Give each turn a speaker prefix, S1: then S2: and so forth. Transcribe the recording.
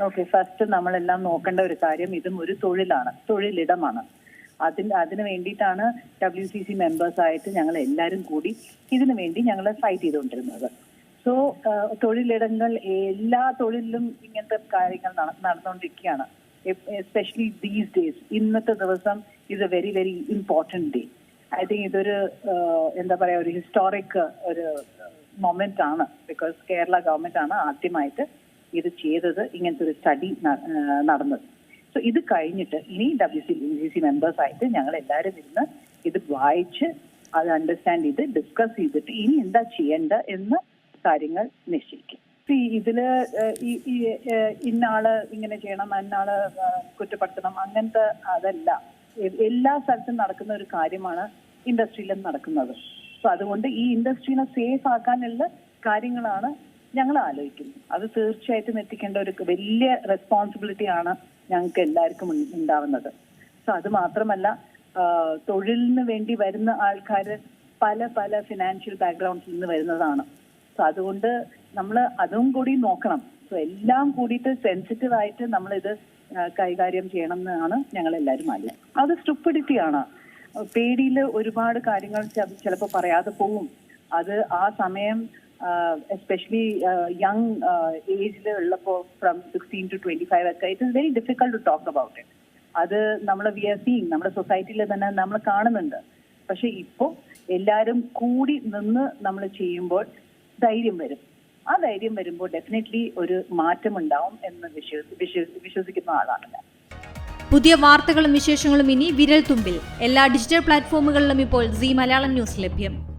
S1: Okay first നമ്മളെല്ലാം നോക്കേണ്ട ഒരു കാര്യം ഇതും ഒരു തൊഴിലാണ്. തൊഴിലിടമാണ്. അതിന് അതിന് വേണ്ടിയിട്ടാണ് ഡബ്ല്യു സി സി മെമ്പേഴ്സായിട്ട് ഞങ്ങൾ എല്ലാവരും കൂടി ഇതിനു വേണ്ടി ഞങ്ങൾ ഫൈറ്റ് ചെയ്തുകൊണ്ടിരുന്നത്. സോ തൊഴിലിടങ്ങൾ എല്ലാ തൊഴിലിലും ഇങ്ങനത്തെ കാര്യങ്ങൾ നട- നടന്നുകൊണ്ടിരിക്കുകയാണ്. എസ്പെഷ്യലി ദീസ് ഡേയ്സ് ഇന്നത്തെ ദിവസം is a very very important day I think ഇതൊരു എന്താ പറയുക ഒരു ഹിസ്റ്റോറിക് ഒരു മൊമെന്റ് ആണ്. ബിക്കോസ് കേരള ഗവൺമെന്റ് ആണ് ആദ്യമായിട്ട് ഇത് ചെയ്തത് ഇങ്ങനത്തെ ഒരു സ്റ്റഡി നടന്നത്. സോ ഇത് കഴിഞ്ഞിട്ട് ഇനി W C B C members ആയിട്ട് ഞങ്ങൾ എല്ലാവരും ഇരുന്ന് ഇത് വായിച്ച് അത് അണ്ടർസ്റ്റാൻഡ് ചെയ്ത് ഡിസ്കസ് ചെയ്തിട്ട് ഇനി എന്താ ചെയ്യേണ്ട എന്ന് കാര്യങ്ങൾ നിശ്ചയിക്കും. ഇതിൽ ഇന്നാൾ ഇങ്ങനെ ചെയ്യണം ഇന്നാൾ ഏഹ്, കുറ്റപ്പെടുത്തണം അങ്ങനത്തെ അതല്ല. എല്ലാ സ്ഥലത്തും നടക്കുന്ന ഒരു കാര്യമാണ് ഇൻഡസ്ട്രിയിലും നടക്കുന്നത്. സോ അതുകൊണ്ട് ഈ ഇൻഡസ്ട്രീനെ സേഫ് ആക്കാനുള്ള കാര്യങ്ങളാണ് ഞങ്ങൾ ആലോചിക്കുന്നു അത് തീർച്ചയായിട്ടും എത്തിക്കേണ്ട ഒരു വലിയ റെസ്പോൺസിബിലിറ്റി ആണ് ഞങ്ങൾക്ക് എല്ലാവർക്കും ഉണ്ടാവുന്നത്. സോ അത് മാത്രമല്ല തൊഴിലിന് വേണ്ടി വരുന്ന ആൾക്കാർ പല പല ഫിനാൻഷ്യൽ ബാക്ക്ഗ്രൗണ്ട്സിൽ നിന്ന് വരുന്നതാണ്. സോ അതുകൊണ്ട് നമ്മൾ അതും കൂടി നോക്കണം. സോ എല്ലാം കൂടിയിട്ട് സെൻസിറ്റീവ് ആയിട്ട് നമ്മളിത് കൈകാര്യം ചെയ്യണം എന്നാണ് ഞങ്ങൾ എല്ലാവരും ആലോചിക്കുന്നത്. അത് സ്റ്റുപ്പിഡിറ്റി ആണ്. പേടിയിൽ ഒരുപാട് കാര്യങ്ങൾ ചിലപ്പോൾ പറയാതെ പോവും. അത് ആ സമയം എസ്പെഷ്യലി യങ് ഏജിൽ ഉള്ളപ്പോൾ from sixteen to twenty five ഒക്കെ it is very difficult to talk about it അത് നമ്മൾ വി ആർ സീങ് നമ്മുടെ സൊസൈറ്റിയിൽ തന്നെ നമ്മൾ കാണുന്നുണ്ട്. പക്ഷെ ഇപ്പോൾ എല്ലാവരും കൂടി നിന്ന് നമ്മൾ ചെയ്യുമ്പോൾ ധൈര്യം വരും. ആ ധൈര്യം വരുമ്പോൾ ഡെഫിനറ്റ്ലി ഒരു മാറ്റം ഉണ്ടാവും എന്ന് വിശ്വസി വിശ്വ- വിശ്വസിക്കുന്ന ആളാണ് ഞാൻ.
S2: പുതിയ വാർത്തകളും വിശേഷങ്ങളും ഇനി വിരൽ തുമ്പിൽ എല്ലാ ഡിജിറ്റൽ പ്ലാറ്റ്ഫോമുകളിലും ഇപ്പോൾ സി മലയാളം ന്യൂസ് ലഭ്യം.